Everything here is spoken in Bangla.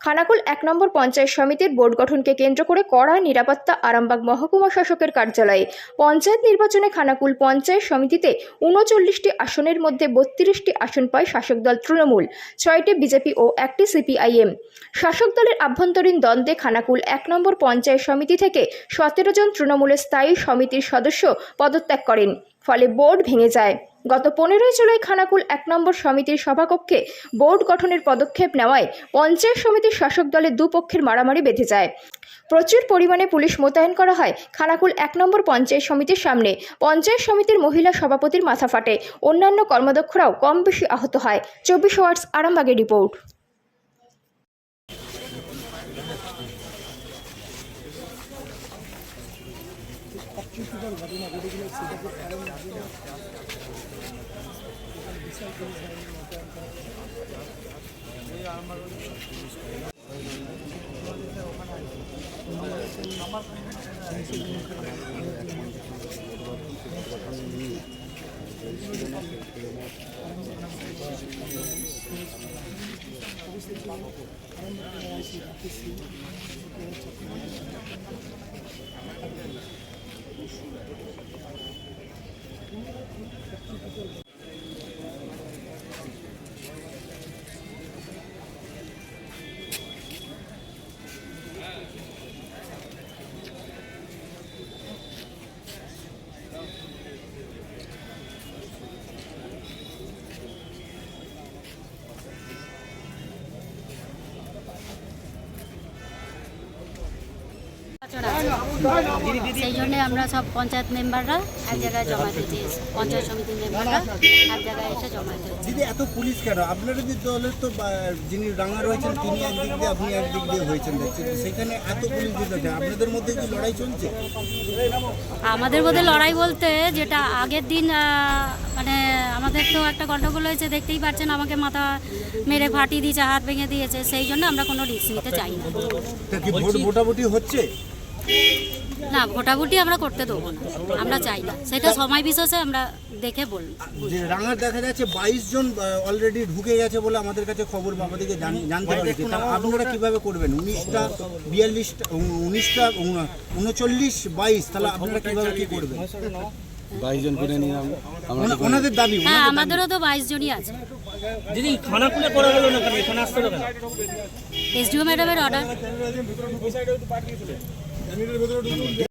খানাকুল এক নম্বর পঞ্চায়েত সমিতির বোর্ড গঠনকে কেন্দ্র করে কড়া নিরাপত্তা আরামবাগ মহকুমা শাসকের কার্যালয়ে পঞ্চায়েত নির্বাচনে খানাকুল পঞ্চায়েত সমিতিতে উনচল্লিশটি আসনের মধ্যে বত্রিশটি আসন পায় শাসক দল তৃণমূল, ছয়টি বিজেপি ও একটি সিপিআইএম। শাসক দলের আভ্যন্তরীণ দ্বন্দ্বে খানাকুল এক নম্বর পঞ্চায়েত সমিতি থেকে সতেরো জন তৃণমূলের স্থায়ী সমিতির সদস্য পদত্যাগ করেন, ফলে বোর্ড ভেঙে যায়। গত পনেরোই জুলাই খানাকুল এক নম্বর সমিতির সভাকক্ষে বোর্ড গঠনের পদক্ষেপ নেওয়ায় পঞ্চায়েত সমিতির শাসক দলের দুপক্ষের মারামারি বেঁধে যায়। প্রচুর পরিমাণে পুলিশ মোতায়েন করা হয় খানাকুল এক নম্বর পঞ্চায়েত সমিতির সামনে। পঞ্চায়েত সমিতির মহিলা সভাপতির মাথা ফাটে। অন্যান্য কর্মদক্ষরাও কম বেশি আহত হয়। চব্বিশ ওয়ার্ডস আরামবাগের রিপোর্ট। অপ্রীতিকর ঘটনা ঘটে গেলে সেটাকে কারণ লাগে না সেই জন্য আমরা সব পঞ্চায়েত মেম্বাররা এক জায়গায় জমা দিতে পঞ্চায়েত সমিতির মেম্বাররা এক জায়গায় এসে জমা দিতে দিদি এত পুলিশ কেন? আপনাদের যে দলের তো যিনি রাঙা রয়েছেন তিনি একদিক দিয়ে আপনি একদিক দিয়ে হয়েছেন সেখানে এত পুলিশ দিতে আপনাদের মধ্যে কি লড়াই চলছে? আমাদের মধ্যে লড়াই বলতে যেটা আগের দিন মানে আমাদের তো একটা গন্ডগোল হয়েছে দেখতেই পাচ্ছেন আমাকে মাথা মেরে ফাটিয়ে দিয়েছে হাত ভেঙে দিয়েছে সেই জন্য আমরা কোনো রিস্ক নিতে চাই না। ভোটাভুটি হচ্ছে? না ভোটাভুটি আমরা করতে দেবো না। আমরা চাই না। সেটা সময় বিশেষে আমরা দেখে বলব যে রাঙার দেখা যাচ্ছে বাইশ জন অলরেডি ঢুকে গেছে বলে আমাদের কাছে খবর বা আমাদেরকে জান- জানতে পেরেছি তা আপনারা কীভাবে করবেন? উনিশটা বিয়াল্লিশটা উনিশটা উনচল্লিশ বাইশ তাহলে আপনারা কীভাবে কি করবেন? বাইশ জন করে নিলাম ওনাদের দাবি হ্যাঁ আমাদেরও তো বাইশ জনই আছে। দিদি খানাকুলে করা গেল না কেন? এখানে আসতে হবে কেন এসডিও ম্যাডামের অর্ডার धन्यवाद